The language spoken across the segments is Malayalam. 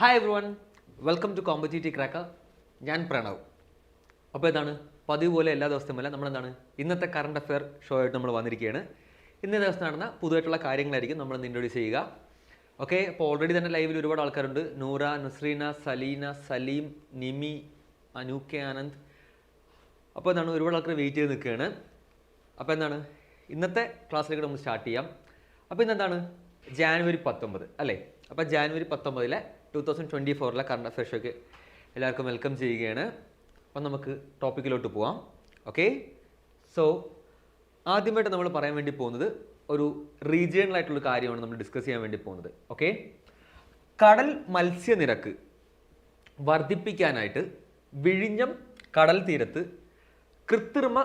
Hi everyone welcome to competitive cracker ഞാൻ പ്രണവ്. അപ്പോൾ ഇതാണ് പതിവ് പോലെ എല്ലാ ദിവസവുമല്ല നമ്മളെന്താണ്? ഇന്നത്തെ കറണ്ട് അഫെയർ ഷോ ആയിട്ട് നമ്മൾ വന്നിരിക്കുകയാണ്. ഇന്നേ ദിവസം നടന്ന പുതുതായിട്ടുള്ള കാര്യങ്ങളായിരിക്കും നമ്മൾ ഇൻട്രൊഡ്യൂസ് ചെയ്യുക. ഓക്കെ അപ്പോൾ ഓൾറെഡി തന്നെ ലൈവിൽ ഒരുപാട് ആൾക്കാരുണ്ട്. നൂറ നസ്രീന സലീന സലീം നിമി അനൂക്കെ ആനന്ദ്. അപ്പോൾ എന്താണ് ഒരുപാട് ആൾക്കാർ വെയിറ്റ് ചെയ്ത് നിൽക്കുകയാണ്. അപ്പോൾ എന്താണ്? ഇന്നത്തെ ക്ലാസ്സിലേക്ക് നമുക്ക് സ്റ്റാർട്ട് ചെയ്യാം. അപ്പോൾ ഇന്നെന്താണ് ജാനുവരി പത്തൊമ്പത് അല്ലേ? അപ്പോൾ ജാനുവരി പത്തൊമ്പതിലെ ടൂ തൗസൻഡ് ട്വന്റി ഫോറിലെ കറണ്ട് അഫയർ എല്ലാവർക്കും വെൽക്കം ചെയ്യുകയാണ്. അപ്പം നമുക്ക് ടോപ്പിക്കിലോട്ട് പോവാം. ഓക്കെ സോ ആദ്യമായിട്ട് നമ്മൾ പറയാൻ വേണ്ടി പോകുന്നത് ഒരു റീജിയണൽ ആയിട്ടുള്ള കാര്യമാണ് നമ്മൾ ഡിസ്കസ് ചെയ്യാൻ വേണ്ടി പോകുന്നത്. ഓക്കെ കടൽ മത്സ്യനിരക്ക് വർദ്ധിപ്പിക്കാനായിട്ട് വിഴിഞ്ഞം കടൽ തീരത്ത് കൃത്രിമ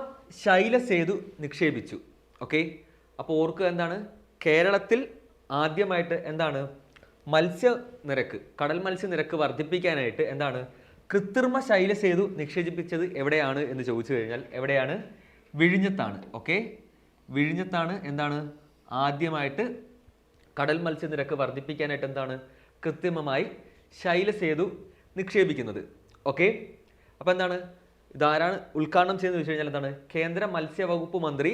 ശൈലസേതു നിക്ഷേപിച്ചു. ഓക്കെ അപ്പോൾ ഓർക്കുക എന്താണ്? കേരളത്തിൽ ആദ്യമായിട്ട് എന്താണ്? മത്സ്യനിരക്ക് കടൽ മത്സ്യ നിരക്ക് വർദ്ധിപ്പിക്കാനായിട്ട് എന്താണ്? കൃത്രിമ ശൈലസേതു നിക്ഷേപിച്ചത് എവിടെയാണ് എന്ന് ചോദിച്ചു കഴിഞ്ഞാൽ എവിടെയാണ്? വിഴിഞ്ഞത്താണ്. ഓക്കെ വിഴിഞ്ഞത്താണ് എന്താണ്? ആദ്യമായിട്ട് കടൽ മത്സ്യ നിരക്ക് വർദ്ധിപ്പിക്കാനായിട്ട് എന്താണ്? കൃത്രിമമായി ശൈലസേതു നിക്ഷേപിക്കുന്നത്. ഓക്കെ അപ്പോൾ എന്താണ്? ഇതാരാണ് ഉദ്ഘാടനം ചെയ്യുന്നത് വെച്ച് കഴിഞ്ഞാൽ എന്താണ്? കേന്ദ്ര മത്സ്യവകുപ്പ് മന്ത്രി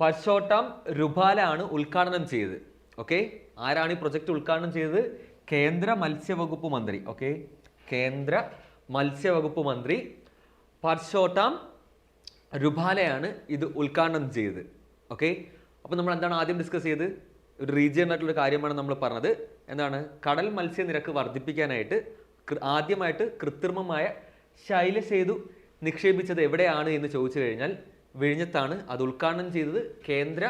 പർഷോട്ടാം രുപാല ആണ് ഉദ്ഘാടനം ചെയ്തത്. ഓക്കെ ആരാണ് ഈ പ്രൊജക്ട് ഉദ്ഘാടനം ചെയ്തത്? കേന്ദ്ര മത്സ്യവകുപ്പ് മന്ത്രി. ഓക്കെ കേന്ദ്ര മത്സ്യവകുപ്പ് മന്ത്രി പർഷോട്ടാം രുഭാലയാണ് ഇത് ഉദ്ഘാടനം ചെയ്തത്. ഓക്കെ അപ്പോൾ നമ്മൾ എന്താണ് ആദ്യം ഡിസ്കസ് ചെയ്ത്? ഒരു റീജിയൻ ആയിട്ടുള്ള കാര്യമാണ് നമ്മൾ പറഞ്ഞത്. എന്താണ്? കടൽ മത്സ്യനിരക്ക് വർദ്ധിപ്പിക്കാനായിട്ട് ആദ്യമായിട്ട് കൃത്രിമമായ ചെയ്തു നിക്ഷേപിച്ചത് എവിടെയാണ് എന്ന് ചോദിച്ചു കഴിഞ്ഞാൽ വിഴിഞ്ഞത്താണ്. അത് ഉദ്ഘാടനം ചെയ്തത് കേന്ദ്ര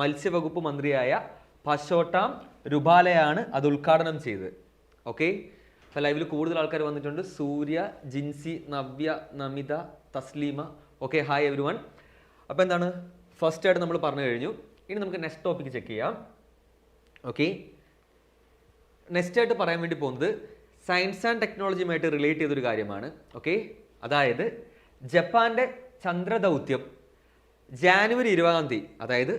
മത്സ്യവകുപ്പ് മന്ത്രിയായ പശോട്ടാം രുപാലയാണ് അത് ഉദ്ഘാടനം ചെയ്തത്. ഓക്കെ അപ്പോൾ ലൈവിൽ കൂടുതൽ ആൾക്കാർ വന്നിട്ടുണ്ട്. Surya Jinsi Navya Namitha Thasleema. Okay hi everyone അപ്പോൾ എന്താണ്? ഫസ്റ്റ് ആയിട്ട് നമ്മൾ പറഞ്ഞു കഴിഞ്ഞു. ഇനി നമുക്ക് നെക്സ്റ്റ് ടോപ്പിക് ചെക്ക് ചെയ്യാം. ഓക്കെ നെക്സ്റ്റ് ആയിട്ട് പറയാൻ വേണ്ടി പോകുന്നത് സയൻസ് ആൻഡ് ടെക്നോളജിയുമായിട്ട് റിലേറ്റ് ചെയ്തൊരു കാര്യമാണ്. ഓക്കെ അതായത് ജപ്പാന്റെ ചന്ദ്രദൗത്യം ജാനുവരി ഇരുപതാം തീയതി അതായത്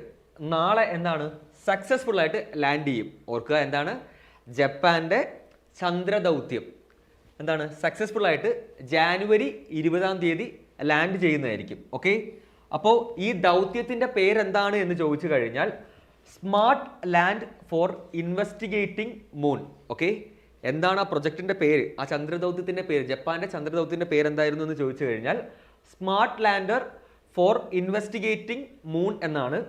നാളെ എന്താണ്? സക്സസ്ഫുൾ ആയിട്ട് ലാൻഡ് ചെയ്യും. ഓർക്കുക എന്താണ്? ജപ്പാന്റെ ചന്ദ്രദൗത്യം. എന്താണ്? സക്സസ്ഫുൾ ആയിട്ട് ജാനുവരി ഇരുപതാം തീയതി ലാൻഡ് ചെയ്യുന്നതായിരിക്കും. ഓക്കെ അപ്പോൾ ഈ ദൗത്യത്തിന്റെ പേരെന്താണ് എന്ന് ചോദിച്ചു കഴിഞ്ഞാൽ smart land for investigating moon okay എന്താണ് ആ പ്രൊജക്ടിന്റെ പേര്? ആ ചന്ദ്രദൗത്യത്തിന്റെ പേര് ജപ്പാന്റെ ചന്ദ്രദൗത്യത്തിന്റെ പേരെന്തായിരുന്നു എന്ന് ചോദിച്ചു കഴിഞ്ഞാൽ smart lander for investigating moon എന്നാണ്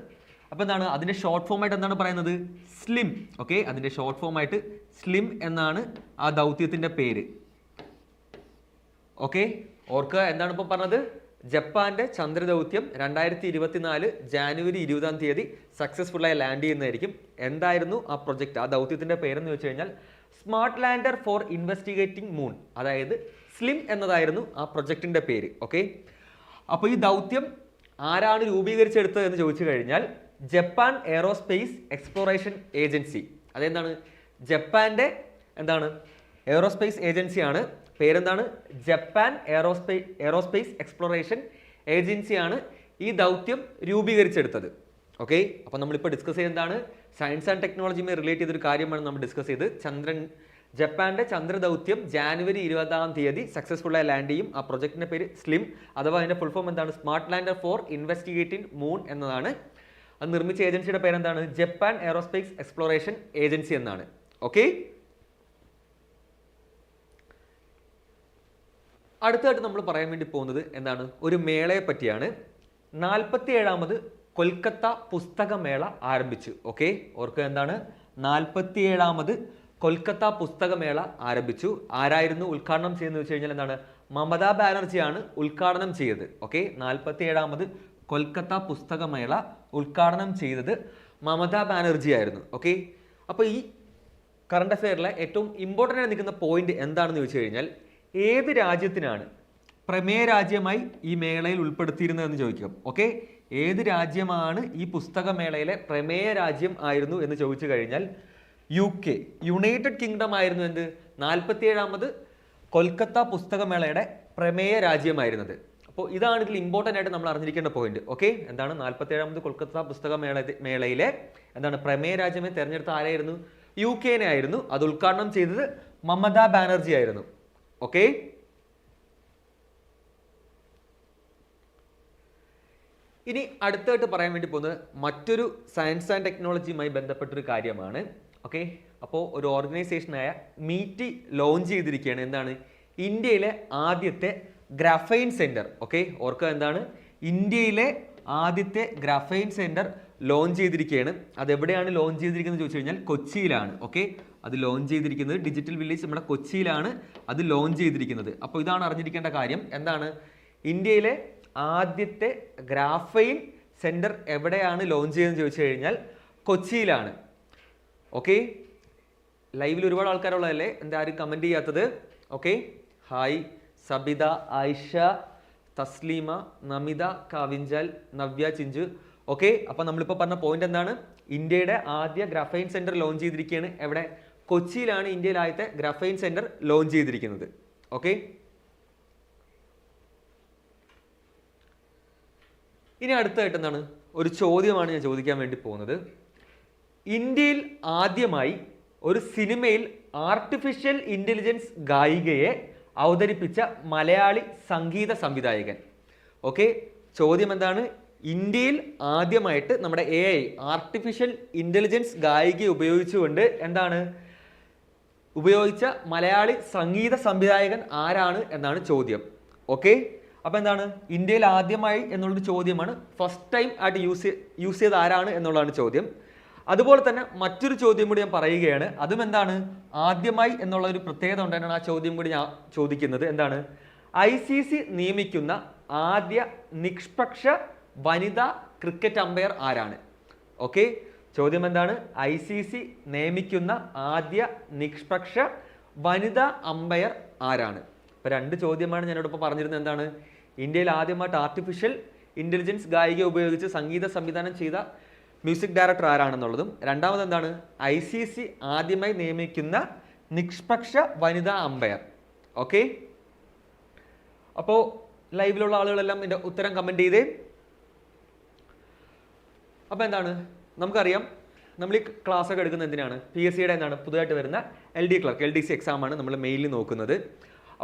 അപ്പോൾ എന്താണ്? അതിന്റെ ഷോർട്ട് ഫോം ആയിട്ട് എന്താണ് പറയുന്നത്? സ്ലിം ഓക്കെ അതിന്റെ ഷോർട്ട് ഫോം ആയിട്ട് സ്ലിം എന്നാണ് ആ ദൗത്യത്തിന്റെ പേര്. ഓക്കെ ഓർക്കുക എന്താണ് ഇപ്പോൾ പറഞ്ഞത്? ജപ്പാന്റെ ചന്ദ്രദൗത്യം രണ്ടായിരത്തി ഇരുപത്തിനാല് ജാനുവരി ഇരുപതാം തീയതി സക്സസ്ഫുൾ ആയി ലാൻഡ് ചെയ്യുന്നതായിരിക്കും. എന്തായിരുന്നു ആ പ്രൊജക്ട് ആ ദൗത്യത്തിന്റെ പേരെന്ന് വെച്ച് കഴിഞ്ഞാൽ smart lander for investigating moon അതായത് സ്ലിം എന്നതായിരുന്നു ആ പ്രൊജക്ടിന്റെ പേര്. ഓക്കെ അപ്പോൾ ഈ ദൗത്യം ആരാണ് രൂപീകരിച്ചെടുത്തത് എന്ന് ചോദിച്ചു കഴിഞ്ഞാൽ ജപ്പാൻ എയറോസ്പേസ് എക്സ്പ്ലോറേഷൻ ഏജൻസി അതെന്താണ്? ജപ്പാന്റെ എന്താണ്? എയറോസ്പേസ് ഏജൻസിയാണ് പേരെന്താണ്? ജപ്പാൻ എയറോസ്പേസ് എയറോസ്പേസ് എക്സ്പ്ലോറേഷൻ ഏജൻസിയാണ് ഈ ദൗത്യം രൂപീകരിച്ചെടുത്തത്. ഓക്കെ? അപ്പോൾ നമ്മളിപ്പോൾ ഡിസ്കസ് ചെയ്തെന്താണ് സയൻസ് ആൻഡ് ടെക്നോളജിയുമായി റിലേറ്റ് ചെയ്തൊരു കാര്യമാണ് നമ്മൾ ഡിസ്കസ് ചെയ്ത്. ചന്ദ്രൻ ജപ്പാന്റെ ചന്ദ്രദൗത്യം ജാനുവരി ഇരുപതാം തീയതി സക്സസ്ഫുൾ ആയി ലാൻഡ് ചെയ്യും. ആ പ്രൊജക്ടിന്റെ പേര് സ്ലിം അഥവാ അതിന്റെ ഫുൾ ഫോം എന്താണ്? Smart lander for investigating moon എന്നതാണ്. അത് നിർമ്മിച്ച ഏജൻസിയുടെ പേരെന്താണ്? ജപ്പാൻ എയറോസ്പേസ് എക്സ്പ്ലോറേഷൻ ഏജൻസി എന്നാണ്. ഓക്കെ അടുത്തായിട്ട് നമ്മൾ പറയാൻ വേണ്ടി പോകുന്നത് എന്താണ്? ഒരു മേളയെ പറ്റിയാണ്. നാൽപ്പത്തി ഏഴാമത് കൊൽക്കത്ത പുസ്തകമേള ആരംഭിച്ചു. ഓക്കെ ഓർക്കുക എന്താണ്? നാൽപ്പത്തി ഏഴാമത് കൊൽക്കത്ത പുസ്തകമേള ആരംഭിച്ചു. ആരായിരുന്നു ഉദ്ഘാടനം ചെയ്യുന്നത് വെച്ച് കഴിഞ്ഞാൽ എന്താണ്? മമതാ ബാനർജിയാണ് ഉദ്ഘാടനം ചെയ്തത്. ഓക്കെ നാൽപ്പത്തി ഏഴാമത് കൊൽക്കത്ത പുസ്തകമേള ഉദ്ഘാടനം ചെയ്തത് മമതാ ബാനർജി ആയിരുന്നു ഓക്കെ അപ്പോൾ ഈ കറണ്ട് അഫെയറിലെ ഏറ്റവും ഇമ്പോർട്ടന്റ് ആയി നിൽക്കുന്ന പോയിന്റ് എന്താണെന്ന് ചോദിച്ചു കഴിഞ്ഞാൽ ഏത് രാജ്യത്തിനാണ് പ്രമേയ രാജ്യമായി ഈ മേളയിൽ ഉൾപ്പെടുത്തിയിരുന്നതെന്ന് ചോദിക്കും ഓക്കെ ഏത് രാജ്യമാണ് ഈ പുസ്തകമേളയിലെ പ്രമേയ രാജ്യം ആയിരുന്നു എന്ന് ചോദിച്ചു കഴിഞ്ഞാൽ യു കെ യുണൈറ്റഡ് കിങ്ഡം ആയിരുന്നു എന്ത്? നാൽപ്പത്തി ഏഴാമത് കൊൽക്കത്ത പുസ്തകമേളയുടെ പ്രമേയ രാജ്യമായിരുന്നത്. അപ്പോൾ ഇതാണ് ഇതിൽ ഇമ്പോർട്ടന്റ് ആയിട്ട് നമ്മൾ അറിഞ്ഞിരിക്കേണ്ട പോയിന്റ് ഓക്കെ എന്താണ് നാൽപ്പത്തി ഏഴാമത് കൊൽക്കത്ത പുസ്തകമേള മേളയിലെ എന്താണ് പ്രമേയ രാജ്യമേ തെരഞ്ഞെടുത്ത ആരായിരുന്നു? യു കെനെ ആയിരുന്നു. അത് ഉദ്ഘാടനം ചെയ്തത് മമത ബാനർജി ആയിരുന്നു. ഓക്കെ ഇനി അടുത്തായിട്ട് പറയാൻ വേണ്ടി പോകുന്നത് മറ്റൊരു സയൻസ് ആൻഡ് ടെക്നോളജിയുമായി ബന്ധപ്പെട്ടൊരു കാര്യമാണ്. ഓക്കെ അപ്പോൾ ഒരു ഓർഗനൈസേഷനായ മീറ്റി ലോഞ്ച് ചെയ്തിരിക്കുകയാണ്. എന്താണ്? ഇന്ത്യയിലെ ആദ്യത്തെ ഗ്രഫൈൻ സെന്റർ ഓക്കെ ഓർക്കുക എന്താണ്? ഇന്ത്യയിലെ ആദ്യത്തെ ഗ്രഫൈൻ സെന്റർ ലോഞ്ച് ചെയ്തിരിക്കുകയാണ്. അത് എവിടെയാണ് ലോഞ്ച് ചെയ്തിരിക്കുന്നത് ചോദിച്ചു കഴിഞ്ഞാൽ കൊച്ചിയിലാണ് ഓക്കെ അത് ലോഞ്ച് ചെയ്തിരിക്കുന്നത് ഡിജിറ്റൽ വില്ലേജ് നമ്മുടെ കൊച്ചിയിലാണ് അത് ലോഞ്ച് ചെയ്തിരിക്കുന്നത്. അപ്പോൾ ഇതാണ് അറിഞ്ഞിരിക്കേണ്ട കാര്യം. എന്താണ്? ഇന്ത്യയിലെ ആദ്യത്തെ ഗ്രാഫൈൻ സെന്റർ എവിടെയാണ് ലോഞ്ച് ചെയ്തതെന്ന് ചോദിച്ചു കഴിഞ്ഞാൽ കൊച്ചിയിലാണ് ഓക്കെ ലൈവിൽ ഒരുപാട് ആൾക്കാരുള്ളതല്ലേ? എന്താ ആരും കമന്റ് ചെയ്യാത്തത്? Okay hi Sabitha Ayisha Thasleema Namitha Kavinchal Navya Chinchu. Okay അപ്പൊ നമ്മളിപ്പോൾ പറഞ്ഞ പോയിന്റ് എന്താണ്? ഇന്ത്യയുടെ ആദ്യ ഗ്രഫൈൻ സെന്റർ ലോഞ്ച് ചെയ്തിരിക്കുകയാണ്. എവിടെ? കൊച്ചിയിലാണ് ഇന്ത്യയിൽ ആദ്യത്തെ ഗ്രഫൈൻ സെന്റർ ലോഞ്ച് ചെയ്തിരിക്കുന്നത്. ഓക്കെ ഇനി അടുത്തായിട്ട് എന്താണ്? ഒരു ചോദ്യമാണ് ഞാൻ ചോദിക്കാൻ വേണ്ടി പോകുന്നത്. ഇന്ത്യയിൽ ആദ്യമായി ഒരു സിനിമയിൽ ആർട്ടിഫിഷ്യൽ ഇന്റലിജൻസ് ഗായികയെ അവതരിപ്പിച്ച മലയാളി സംഗീത സംവിധായകൻ. ഓക്കെ ചോദ്യം എന്താണ്? ഇന്ത്യയിൽ ആദ്യമായിട്ട് നമ്മുടെ എ ഐ ആർട്ടിഫിഷ്യൽ ഇന്റലിജൻസ് ഗായികയെ ഉപയോഗിച്ചുകൊണ്ട് എന്താണ്? ഉപയോഗിച്ച മലയാളി സംഗീത സംവിധായകൻ ആരാണ് എന്നാണ് ചോദ്യം. ഓക്കെ അപ്പോൾ എന്താണ്? ഇന്ത്യയിൽ ആദ്യമായി എന്നുള്ളൊരു ചോദ്യമാണ്. ഫസ്റ്റ് ടൈം ആയിട്ട് യൂസ് യൂസ് ചെയ്ത ആരാണ് എന്നുള്ളതാണ് ചോദ്യം. അതുപോലെ തന്നെ മറ്റൊരു ചോദ്യം കൂടി ഞാൻ പറയുകയാണ്. അതും എന്താണ്? ആദ്യമായി എന്നുള്ള ഒരു പ്രത്യേകത ഉണ്ടായിട്ടാണ് ആ ചോദ്യം കൂടി ഞാൻ ചോദിക്കുന്നത്. എന്താണ്? ഐ സി സി നിയമിക്കുന്ന ആദ്യ നിഷ്പക്ഷ വനിതാ ക്രിക്കറ്റ് അമ്പയർ ആരാണ്? ഓക്കെ? ചോദ്യം എന്താണ്? ഐ സി സി നിയമിക്കുന്ന ആദ്യ നിഷ്പക്ഷ വനിതാ അമ്പയർ ആരാണ്? ഇപ്പൊ രണ്ട് ചോദ്യമാണ് ഞാനിവിടെ പറഞ്ഞിരുന്നത്. എന്താണ്? ഇന്ത്യയിൽ ആദ്യമായിട്ട് ആർട്ടിഫിഷ്യൽ ഇന്റലിജൻസ് ഗായിക ഉപയോഗിച്ച് സംഗീത സംവിധാനം ചെയ്ത മ്യൂസിക് ഡയറക്ടർ ആരാണെന്നുള്ളതും. രണ്ടാമത് എന്താണ്? ഐ സി സി ആദ്യമായി നിയമിക്കുന്ന നിഷ്പക്ഷ വനിതാ അമ്പയർ. ഓക്കെ? അപ്പോ ലൈവിലുള്ള ആളുകളെല്ലാം എന്റെ ഉത്തരം കമന്റ് ചെയ്തേ. അപ്പോൾ എന്താണ്? നമുക്കറിയാം നമ്മൾ ഈ ക്ലാസ് ഒക്കെ എടുക്കുന്നത് എന്തിനാണ്? പി എസ് സിയുടെ എന്താണ്? പുതുതായിട്ട് വരുന്ന L D clerk L D C exam ആണ് നമ്മൾ മെയിലിൽ നോക്കുന്നത്.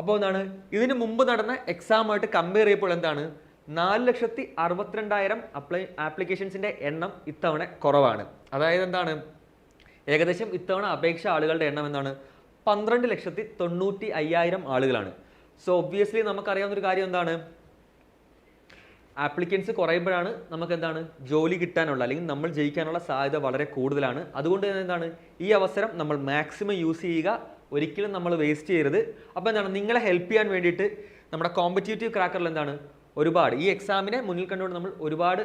അപ്പോൾ എന്താണ്? ഇതിന് മുമ്പ് നടന്ന എക്സാമായിട്ട് കമ്പയർ ചെയ്യുമ്പോൾ എന്താണ്? നാല് ലക്ഷത്തി അറുപത്തിരണ്ടായിരം അപ്ലൈ ആപ്ലിക്കേഷൻസിന്റെ എണ്ണം ഇത്തവണ കുറവാണ്. അതായത് എന്താണ് ഏകദേശം ഇത്തവണ അപേക്ഷ ആളുകളുടെ എണ്ണം എന്താണ്? പന്ത്രണ്ട് ലക്ഷത്തി തൊണ്ണൂറ്റി അയ്യായിരം ആളുകളാണ്. സോ ഒബ്വിയസ്ലി നമുക്കറിയാവുന്ന ഒരു കാര്യം എന്താണ്? ആപ്ലിക്കൻസ് കുറയുമ്പോഴാണ് നമുക്ക് എന്താണ് ജോലി കിട്ടാനുള്ള അല്ലെങ്കിൽ നമ്മൾ ജയിക്കാനുള്ള സാധ്യത വളരെ കൂടുതലാണ്. അതുകൊണ്ട് തന്നെ എന്താണ്? ഈ അവസരം നമ്മൾ മാക്സിമം യൂസ് ചെയ്യുക. ഒരിക്കലും നമ്മൾ വേസ്റ്റ് ചെയ്യരുത്. അപ്പോൾ എന്താണ്? നിങ്ങളെ ഹെൽപ്പ് ചെയ്യാൻ വേണ്ടിയിട്ട് നമ്മുടെ കോമ്പറ്റേറ്റീവ് ക്രാക്കറിൽ എന്താണ്? ഒരുപാട്. ഈ എക്സാമിനെ മുന്നിൽ കണ്ടുകൊണ്ട് നമ്മൾ ഒരുപാട്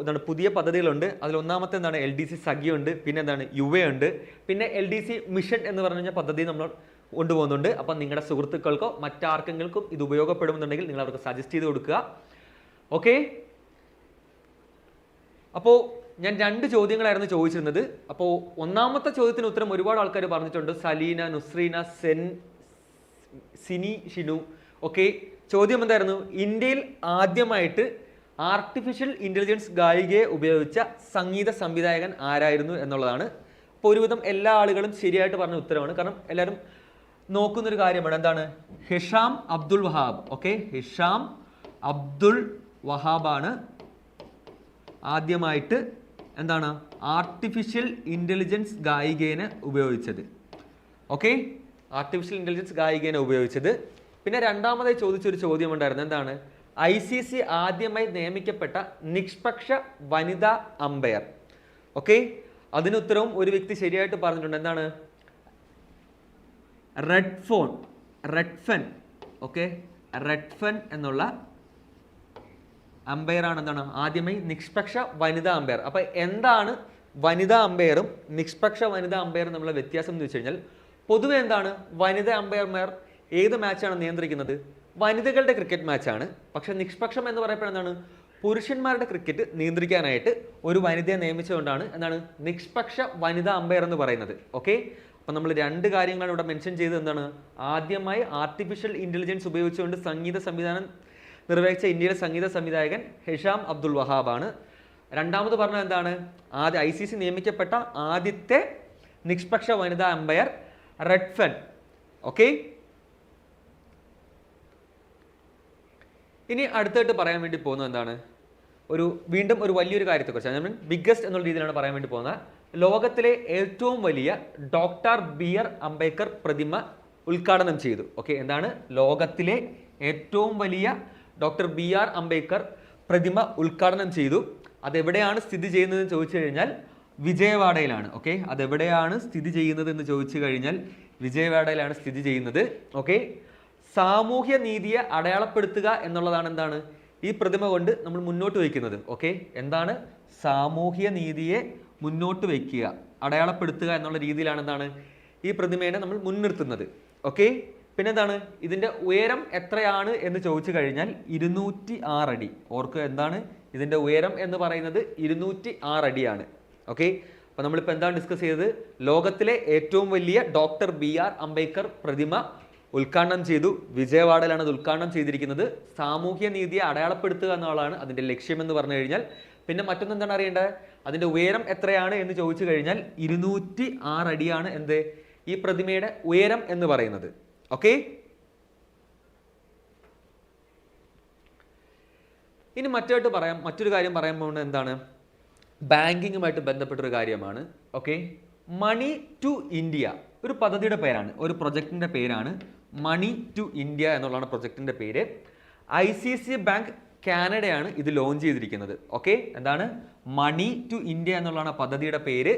എന്താണ് പുതിയ പദ്ധതികളുണ്ട്. അതിലൊന്നാമത്തെ എന്താണ് എൽ ഡി സി സഖിയുണ്ട് പിന്നെ എന്താണ് യുവ ഉണ്ട് പിന്നെ എൽ ഡി സി മിഷൻ എന്ന് പറഞ്ഞു കഴിഞ്ഞാൽ പദ്ധതി നമ്മൾ കൊണ്ടുപോകുന്നുണ്ട്. അപ്പം നിങ്ങളുടെ സുഹൃത്തുക്കൾക്കോ മറ്റാർക്കെങ്കിലും ഇത് ഉപയോഗപ്പെടുമെന്നുണ്ടെങ്കിൽ നിങ്ങൾ അവർക്ക് സജസ്റ്റ് ചെയ്ത് കൊടുക്കുക. ഓക്കെ അപ്പോൾ ഞാൻ രണ്ട് ചോദ്യങ്ങളായിരുന്നു ചോദിച്ചിരുന്നത്. അപ്പോൾ ഒന്നാമത്തെ ചോദ്യത്തിന് ഉത്തരം ഒരുപാട് ആൾക്കാർ പറഞ്ഞിട്ടുണ്ട്. സലീന നുസ്രീന സെൻ സിനി ഷിനു. ഓക്കെ ചോദ്യം എന്തായിരുന്നു? ഇന്ത്യയിൽ ആദ്യമായിട്ട് ആർട്ടിഫിഷ്യൽ ഇന്റലിജൻസ് ഗായികയെ ഉപയോഗിച്ച സംഗീത സംവിധായകൻ ആരായിരുന്നു എന്നുള്ളതാണ്. അപ്പോൾ ഒരുവിധം എല്ലാ ആളുകളും ശരിയായിട്ട് പറഞ്ഞ ഉത്തരവാണ് കാരണം എല്ലാവരും നോക്കുന്നൊരു കാര്യമാണ്. എന്താണ്? ഹിഷാം അബ്ദുൽ വഹാബ്. ഓക്കെ? ഹിഷാം അബ്ദുൽ വഹാബാണ് ആദ്യമായിട്ട് എന്താണ്? ആർട്ടിഫിഷ്യൽ ഇന്റലിജൻസ് ഗായികേനെ ഉപയോഗിച്ചത്. ഓക്കെ? ആർട്ടിഫിഷ്യൽ ഇന്റലിജൻസ് ഗായികേനെ ഉപയോഗിച്ചത്. പിന്നെ രണ്ടാമതായി ചോദിച്ചൊരു ചോദ്യം ഉണ്ടായിരുന്നു എന്താണ്? ഐ സി സി ആദ്യമായി നിയമിക്കപ്പെട്ട നിഷ്പക്ഷ വനിതാ അമ്പയർ. ഓക്കെ? അതിന് ഉത്തരവും ഒരു വ്യക്തി ശരിയായിട്ട് പറഞ്ഞിട്ടുണ്ട്. എന്താണ്? Redfern Redfern okay? റെഡ്ഫൻ എന്നുള്ള അമ്പയർ ആണ് എന്താണ്? ആദ്യമായി നിഷ്പക്ഷ വനിതാ അമ്പയർ. അപ്പൊ എന്താണ് വനിതാ അമ്പയറും നിഷ്പക്ഷ വനിതാ അമ്പയറും തമ്മിലുള്ള വ്യത്യാസം എന്ന് വെച്ച് കഴിഞ്ഞാൽ പൊതുവെ എന്താണ്? വനിതാ അമ്പയർമാർ ഏത് മാച്ചാണ് നിയന്ത്രിക്കുന്നത്? വനിതകളുടെ ക്രിക്കറ്റ് മാച്ചാണ്. പക്ഷേ നിഷ്പക്ഷം എന്ന് പറയപ്പെടുന്നതാണ് പുരുഷന്മാരുടെ ക്രിക്കറ്റ് നിയന്ത്രിക്കാനായിട്ട് ഒരു വനിതയെ നിയമിച്ചുകൊണ്ടാണ് എന്നാണ് നിഷ്പക്ഷ വനിതാ അമ്പയർ എന്ന് പറയുന്നത്. ഓക്കെ അപ്പം നമ്മൾ രണ്ട് കാര്യങ്ങളാണ് ഇവിടെ മെൻഷൻ ചെയ്തത്. എന്താണ്? ആദ്യമായി ആർട്ടിഫിഷ്യൽ ഇന്റലിജൻസ് ഉപയോഗിച്ചുകൊണ്ട് സംഗീത സംവിധാനം നിർവഹിച്ച ഇന്ത്യയിലെ സംഗീത സംവിധായകൻ ഹിഷാം അബ്ദുൽ വഹാബാണ് രണ്ടാമത് പറഞ്ഞത് എന്താണ്? ആദ്യ ഐ സി സി നിയമിക്കപ്പെട്ട ആദ്യത്തെ നിഷ്പക്ഷ വനിതാ അമ്പയർ റെഡ്ഫൻ. ഓക്കെ ഇനി അടുത്തായിട്ട് പറയാൻ വേണ്ടി പോകുന്നത് എന്താണ്? ഒരു വീണ്ടും ഒരു വലിയൊരു കാര്യത്തെക്കുറിച്ച്. ഞാൻ ബിഗ്ഗസ്റ്റ് എന്നുള്ള രീതിയിലാണ് പറയാൻ വേണ്ടി പോകുന്നത്. ലോകത്തിലെ ഏറ്റവും വലിയ ഡോക്ടർ ബി ആർ അംബേദ്കർ പ്രതിമ ഉദ്ഘാടനം ചെയ്തു. ഓക്കെ എന്താണ്? ലോകത്തിലെ ഏറ്റവും വലിയ ഡോക്ടർ ബി ആർ അംബേദ്കർ പ്രതിമ ഉദ്ഘാടനം ചെയ്തു. അതെവിടെയാണ് സ്ഥിതി ചെയ്യുന്നതെന്ന് ചോദിച്ചു കഴിഞ്ഞാൽ വിജയവാഡയിലാണ്. ഓക്കെ അതെവിടെയാണ് സ്ഥിതി ചെയ്യുന്നത് എന്ന് ചോദിച്ചു കഴിഞ്ഞാൽ വിജയവാഡയിലാണ് സ്ഥിതി ചെയ്യുന്നത്. ഓക്കെ സാമൂഹ്യ നീതിയെ അടയാളപ്പെടുത്തുക എന്നുള്ളതാണ് എന്താണ്? ഈ പ്രതിമ കൊണ്ട് നമ്മൾ മുന്നോട്ട് വയ്ക്കുന്നത്. ഓക്കെ? എന്താണ്? സാമൂഹ്യ നീതിയെ മുന്നോട്ട് വയ്ക്കുക. അടയാളപ്പെടുത്തുക എന്നുള്ള രീതിയിലാണ് എന്താണ്? ഈ പ്രതിമേനെ നമ്മൾ മുൻനിർത്തുന്നത്. ഓക്കെ? പിന്നെന്താണ്? ഇതിന്റെ ഉയരം എത്രയാണ് എന്ന് ചോദിച്ചു കഴിഞ്ഞാൽ ഇരുന്നൂറ്റി ആറടി ഓർക്കുക എന്താണ്? ഇതിന്റെ ഉയരം എന്ന് പറയുന്നത് ഇരുന്നൂറ്റി ആറടിയാണ് ഓക്കെ? അപ്പം നമ്മളിപ്പോൾ എന്താണ് ഡിസ്കസ് ചെയ്തത്? ലോകത്തിലെ ഏറ്റവും വലിയ ഡോക്ടർ ബി ആർ അംബേദ്കർ പ്രതിമ ഉദ്ഘാടനം ചെയ്തു. വിജയവാഡയിലാണ് അത് ഉദ്ഘാടനം ചെയ്തിരിക്കുന്നത്. സാമൂഹ്യ നീതിയെ അടയാളപ്പെടുത്തുക എന്നുള്ളതാണ് അതിന്റെ ലക്ഷ്യമെന്ന് പറഞ്ഞു കഴിഞ്ഞാൽ. പിന്നെ മറ്റൊന്ന് എന്താണ് അറിയേണ്ടത്? അതിന്റെ ഉയരം എത്രയാണ് എന്ന് ചോദിച്ചു കഴിഞ്ഞാൽ ഇരുന്നൂറ്റി ആറ് അടിയാണ് എന്ത്? ഈ പ്രതിമയുടെ ഉയരം എന്ന് പറയുന്നത്. ഓക്കെ? ഇനി മറ്റായിട്ട് പറയാം. മറ്റൊരു കാര്യം പറയാൻ പോകുന്നത് എന്താണ്? ബാങ്കിങ്ങുമായിട്ട് ബന്ധപ്പെട്ടൊരു കാര്യമാണ്. ഓക്കെ? Money to India. ഒരു പദ്ധതിയുടെ പേരാണ്. ഒരു പ്രൊജക്ടിന്റെ പേരാണ്. മണി ടു ഇന്ത്യ എന്നുള്ളതാണ് പ്രൊജക്ടിന്റെ പേര്. ഐ സി സി ബാങ്ക് കാനഡയാണ് ഇത് ലോഞ്ച് ചെയ്തിരിക്കുന്നത്. ഓക്കെ? എന്താണ്? മണി ടു ഇന്ത്യ എന്നുള്ളതാണ് പദ്ധതിയുടെ പേര്.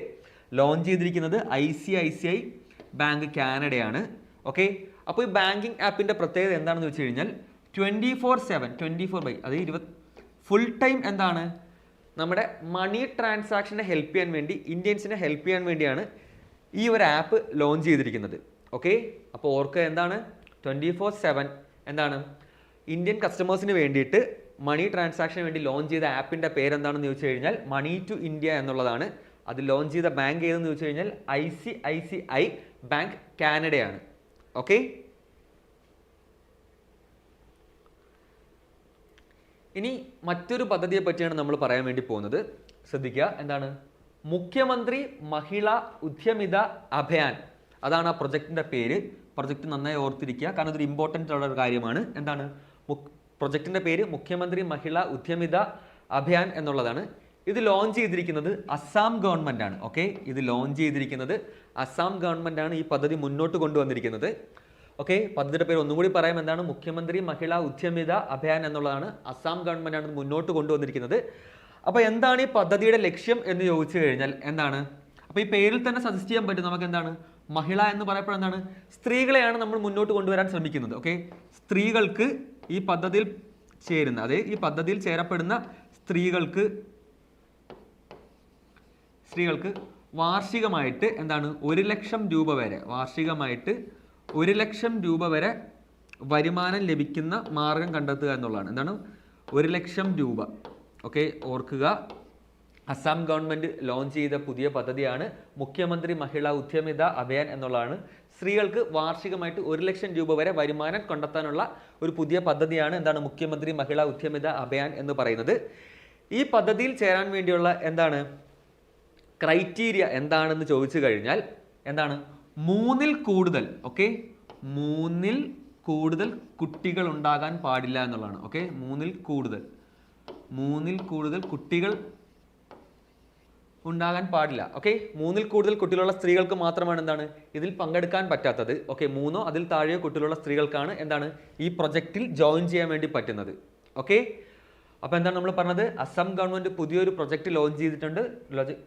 ലോഞ്ച് ചെയ്തിരിക്കുന്നത് I C I C I bank കാനഡയാണ്. Okay? അപ്പോൾ ഈ ബാങ്കിങ് ആപ്പിന്റെ പ്രത്യേകത എന്താണെന്ന് വെച്ച് കഴിഞ്ഞാൽ twenty four seven twenty four by അത് ഇരുപത് ഫുൾ ടൈം എന്താണ്? നമ്മുടെ മണി ട്രാൻസാക്ഷനെ ഹെൽപ്പ് ചെയ്യാൻ വേണ്ടി ഇന്ത്യൻസിനെ ഹെൽപ്പ് ചെയ്യാൻ വേണ്ടിയാണ് ഈ ഒരു ആപ്പ് ലോഞ്ച് ചെയ്തിരിക്കുന്നത്. ഓക്കെ അപ്പോൾ ഓർക്കുക എന്താണ്? ട്വന്റി ഫോർ സെവൻ എന്താണ് ഇന്ത്യൻ കസ്റ്റമേഴ്സിന് വേണ്ടിയിട്ട് മണി ട്രാൻസാക്ഷന് വേണ്ടി ലോഞ്ച് ചെയ്ത ആപ്പിന്റെ പേരെന്താണെന്ന് ചോദിച്ചു കഴിഞ്ഞാൽ മണി ടു ഇന്ത്യ എന്നുള്ളതാണ്. അത് ലോഞ്ച് ചെയ്ത ബാങ്ക് ഏതെന്ന് ചോദിച്ചു കഴിഞ്ഞാൽ I C I C I bank കാനഡയാണ് okay ഇനി മറ്റൊരു പദ്ധതിയെ പറ്റിയാണ് നമ്മൾ പറയാൻ വേണ്ടി പോകുന്നത്. ശ്രദ്ധിക്കുക. എന്താണ്? മുഖ്യമന്ത്രി മഹിള ഉദ്യമിത അഭിയാൻ. അതാണ് ആ പ്രൊജക്റ്റിന്റെ പേര്. പ്രൊജക്റ്റ് നന്നായി ഓർത്തിരിക്കുക. കാരണം ഇതൊരു ഇമ്പോർട്ടന്റ് ഉള്ള ഒരു കാര്യമാണ്. എന്താണ്? പ്രൊജക്റ്റിന്റെ പേര് മുഖ്യമന്ത്രി മഹിള ഉദ്യമിത അഭിയാൻ എന്നുള്ളതാണ്. ഇത് ലോഞ്ച് ചെയ്തിരിക്കുന്നത് അസ്സാം ഗവൺമെന്റ് ആണ്. ഓക്കെ ഇത് ലോഞ്ച് ചെയ്തിരിക്കുന്നത് അസ്സാം ഗവൺമെന്റ് ആണ് ഈ പദ്ധതി മുന്നോട്ട് കൊണ്ടുവന്നിരിക്കുന്നത്. ഓക്കെ പദ്ധതിയുടെ പേര് ഒന്നുകൂടി പറയാം. എന്താണ്? മുഖ്യമന്ത്രി മഹിളാ ഉദ്യമിത അഭിയാൻ എന്നുള്ളതാണ് അസ്സാം ഗവൺമെന്റ് ആണ് മുന്നോട്ട് കൊണ്ടുവന്നിരിക്കുന്നത്. അപ്പോൾ എന്താണ് ഈ പദ്ധതിയുടെ ലക്ഷ്യം എന്ന് ചോദിച്ചു കഴിഞ്ഞാൽ എന്താണ്? അപ്പോൾ ഈ പേരിൽ തന്നെ സജസ്റ്റ് ചെയ്യാൻ പറ്റും. നമുക്ക് എന്താണ്? മഹിള എന്ന് പറയപ്പോൾ എന്താണ്? സ്ത്രീകളെയാണ് നമ്മൾ മുന്നോട്ട് കൊണ്ടുവരാൻ ശ്രമിക്കുന്നത് ഓക്കെ സ്ത്രീകൾക്ക് ഈ പദ്ധതിയിൽ ചേരുന്ന അതെ ഈ പദ്ധതിയിൽ ചേരപ്പെടുന്ന സ്ത്രീകൾക്ക് സ്ത്രീകൾക്ക് വാർഷികമായിട്ട് എന്താണ്? ഒരു ലക്ഷം രൂപ വരെ വാർഷികമായിട്ട് ഒരു ലക്ഷം രൂപ വരെ വരുമാനം ലഭിക്കുന്ന മാർഗം കണ്ടെത്തുക എന്നുള്ളതാണ്. എന്താണ്? ഒരു ലക്ഷം രൂപ ഓക്കെ ഓർക്കുക അസം ഗവൺമെന്റ് ലോഞ്ച് ചെയ്ത പുതിയ പദ്ധതിയാണ് മുഖ്യമന്ത്രി മഹിളാ ഉദ്യമിത അഭിയാൻ എന്നുള്ളതാണ്. സ്ത്രീകൾക്ക് വാർഷികമായിട്ട് ഒരു ലക്ഷം രൂപ വരെ വരുമാനം കണ്ടെത്താനുള്ള ഒരു പുതിയ പദ്ധതിയാണ് എന്താണ് മുഖ്യമന്ത്രി മഹിളാ ഉദ്യമിത അഭിയാൻ എന്ന് പറയുന്നത്. ഈ പദ്ധതിയിൽ ചേരാൻ വേണ്ടിയുള്ള എന്താണ്? ക്രൈറ്റീരിയ എന്താണെന്ന് ചോദിച്ചു കഴിഞ്ഞാൽ എന്താണ്? മൂന്നിൽ കൂടുതൽ ഓക്കെ? മൂന്നിൽ കൂടുതൽ കുട്ടികൾ ഉണ്ടാകാൻ പാടില്ല എന്നുള്ളതാണ് ഓക്കെ? മൂന്നിൽ കൂടുതൽ. മൂന്നിൽ കൂടുതൽ കുട്ടികൾ ഉണ്ടാകാൻ പാടില്ല. ഓക്കെ മൂന്നിൽ കൂടുതൽ കുട്ടികളുള്ള സ്ത്രീകൾക്ക് മാത്രമാണ് എന്താണ്? ഇതിൽ പങ്കെടുക്കാൻ പറ്റാത്തത്. ഓക്കെ മൂന്നോ അതിൽ താഴെയോ കുട്ടികളുള്ള സ്ത്രീകൾക്കാണ് എന്താണ്? ഈ പ്രൊജക്റ്റിൽ ജോയിൻ ചെയ്യാൻ വേണ്ടി പറ്റുന്നത്. ഓക്കെ അപ്പോൾ എന്താണ് നമ്മൾ പറഞ്ഞത്? അസം ഗവൺമെന്റ് പുതിയൊരു പ്രൊജക്റ്റ് ലോഞ്ച് ചെയ്തിട്ടുണ്ട്.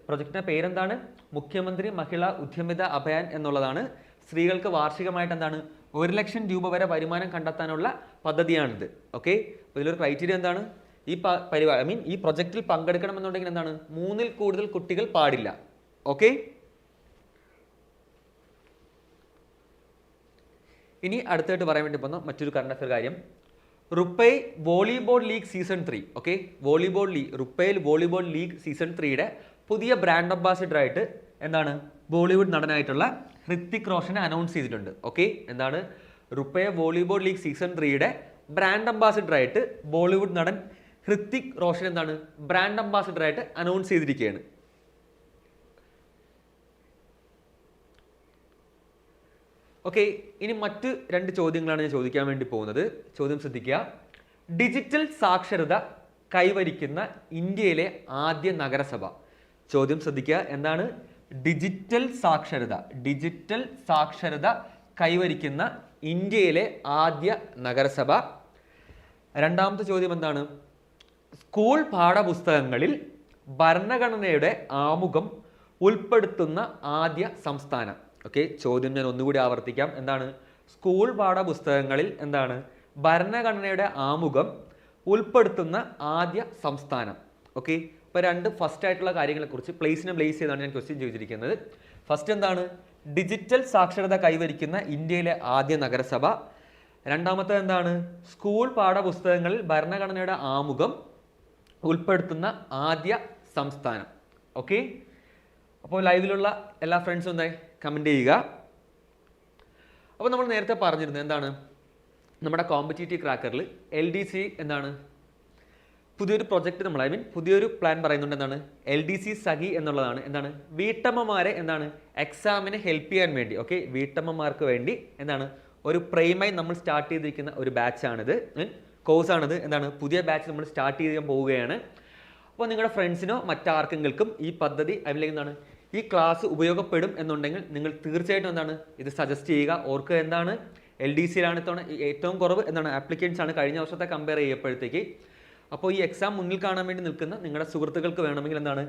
പ്രൊജക്റ്റിന്റെ പേരെന്താണ്? മുഖ്യമന്ത്രി മഹിളാ ഉദ്യമിത അഭയാൻ എന്നുള്ളതാണ്. സ്ത്രീകൾക്ക് വാർഷികമായിട്ട് എന്താണ്? ഒരു ലക്ഷം രൂപ വരെ വരുമാനം കണ്ടെത്താനുള്ള പദ്ധതിയാണിത്. ഓക്കെ അപ്പോൾ ഇതിലൊരു ക്രൈറ്റീരിയ എന്താണ്? ഈ പരിപാടി ഐ മീൻ ഈ പ്രൊജക്റ്റിൽ പങ്കെടുക്കണമെന്നുണ്ടെങ്കിൽ എന്താണ്? മൂന്നിൽ കൂടുതൽ കുട്ടികൾ പാടില്ല. ഓക്കെ ഇനി അടുത്തായിട്ട് പറയാൻ വേണ്ടി പോകുന്ന മറ്റൊരു കറണ്ട് അഫയർ കാര്യം. RuPay volleyball league season three okay volleyball league റുപ്പയിൽ volleyball league season ത്രീയുടെ പുതിയ ബ്രാൻഡ് അംബാസിഡർ ആയിട്ട് എന്താണ്? ബോളിവുഡ് നടനായിട്ടുള്ള ഹൃത്തിക് റോഷനെ അനൗൺസ് ചെയ്തിട്ടുണ്ട്. ഓക്കെ എന്താണ്? റുപ്പയ വോളിബോൾ ലീഗ് സീസൺ ത്രീയുടെ ബ്രാൻഡ് അംബാസിഡർ ആയിട്ട് ബോളിവുഡ് നടൻ ഹൃത്തിക് റോഷൻ എന്താണ്? ബ്രാൻഡ് അംബാസിഡർ ആയിട്ട് അനൗൺസ് ചെയ്തിരിക്കുകയാണ്. ഓക്കെ ഇനി മറ്റ് രണ്ട് ചോദ്യങ്ങളാണ് ഞാൻ ചോദിക്കാൻ വേണ്ടി പോകുന്നത്. ചോദ്യം ശ്രദ്ധിക്കുക. ഡിജിറ്റൽ സാക്ഷരത കൈവരിക്കുന്ന ഇന്ത്യയിലെ ആദ്യ നഗരസഭ. ചോദ്യം ശ്രദ്ധിക്കുക. എന്താണ്? ഡിജിറ്റൽ സാക്ഷരത ഡിജിറ്റൽ സാക്ഷരത കൈവരിക്കുന്ന ഇന്ത്യയിലെ ആദ്യ നഗരസഭ. രണ്ടാമത്തെ ചോദ്യം എന്താണ്? സ്കൂൾ പാഠപുസ്തകങ്ങളിൽ ഭരണഘടനയുടെ ആമുഖം ഉൾപ്പെടുത്തുന്ന ആദ്യ സംസ്ഥാനം. ഓക്കെ ചോദ്യം ഞാൻ ഒന്നുകൂടി ആവർത്തിക്കാം. എന്താണ്? സ്കൂൾ പാഠപുസ്തകങ്ങളിൽ എന്താണ്? ഭരണഘടനയുടെ ആമുഖം ഉൾപ്പെടുത്തുന്ന ആദ്യ സംസ്ഥാനം. ഓക്കെ ഇപ്പോൾ രണ്ട് ഫസ്റ്റ് ആയിട്ടുള്ള കാര്യങ്ങളെക്കുറിച്ച് പ്ലേസിനെ പ്ലേസ് ചെയ്താണ് ഞാൻ ക്വസ്റ്റ്യൻ ചോദിച്ചിരിക്കുന്നത്. ഫസ്റ്റ് എന്താണ്? ഡിജിറ്റൽ സാക്ഷരത കൈവരിക്കുന്ന ഇന്ത്യയിലെ ആദ്യ നഗരസഭ. രണ്ടാമത്തെ എന്താണ്? സ്കൂൾ പാഠപുസ്തകങ്ങളിൽ ഭരണഘടനയുടെ ആമുഖം ഉൾപ്പെടുത്തുന്ന ആദ്യ സംസ്ഥാനം. ഓക്കെ അപ്പോൾ ലൈവിലുള്ള എല്ലാ ഫ്രണ്ട്സും എന്തായി? കമന്റ് ചെയ്യുക. അപ്പോൾ നമ്മൾ നേരത്തെ പറഞ്ഞിരുന്നത് എന്താണ്? നമ്മുടെ കോമ്പറ്റേറ്റീവ് ക്രാക്കറിൽ എൽ ഡി സി എന്താണ്? പുതിയൊരു പ്രൊജക്റ്റ് നമ്മൾ ഐ മീൻ പുതിയൊരു പ്ലാൻ പറയുന്നുണ്ട് എന്താണ്? എൽ ഡി സി സഖി എന്നുള്ളതാണ്. എന്താണ്? വീട്ടമ്മമാരെ എന്താണ്? എക്സാമിന് ഹെൽപ്പ് ചെയ്യാൻ വേണ്ടി ഓക്കെ വീട്ടമ്മമാർക്ക് വേണ്ടി എന്താണ്? ഒരു പ്രൈമായി നമ്മൾ സ്റ്റാർട്ട് ചെയ്തിരിക്കുന്ന ഒരു ബാച്ചാണിത് കോഴ്സാണിത്. എന്താണ്? പുതിയ ബാച്ച് നമ്മൾ സ്റ്റാർട്ട് ചെയ്യാൻ പോവുകയാണ്. അപ്പോൾ നിങ്ങളുടെ ഫ്രണ്ട്സിനോ മറ്റാർക്കെങ്കിലും ഈ പദ്ധതി അല്ലെങ്കിൽ എന്താണ്? ഈ ക്ലാസ് ഉപയോഗപ്പെടും എന്നുണ്ടെങ്കിൽ നിങ്ങൾ തീർച്ചയായിട്ടും എന്താണ്? ഇത് സജസ്റ്റ് ചെയ്യുക. ഓർക്കുക എന്താണ്? എൽ ഡി സിയിലാണ് ഇത്തവണ ഏറ്റവും കുറവ് എന്താണ്? ആപ്ലിക്കൻസ് ആണ് കഴിഞ്ഞ വർഷത്തെ കമ്പയർ ചെയ്യപ്പോഴത്തേക്ക്. അപ്പോൾ ഈ എക്സാം മുന്നിൽ കാണാൻ വേണ്ടി നിൽക്കുന്ന നിങ്ങളുടെ സുഹൃത്തുക്കൾക്ക് വേണമെങ്കിൽ എന്താണ്?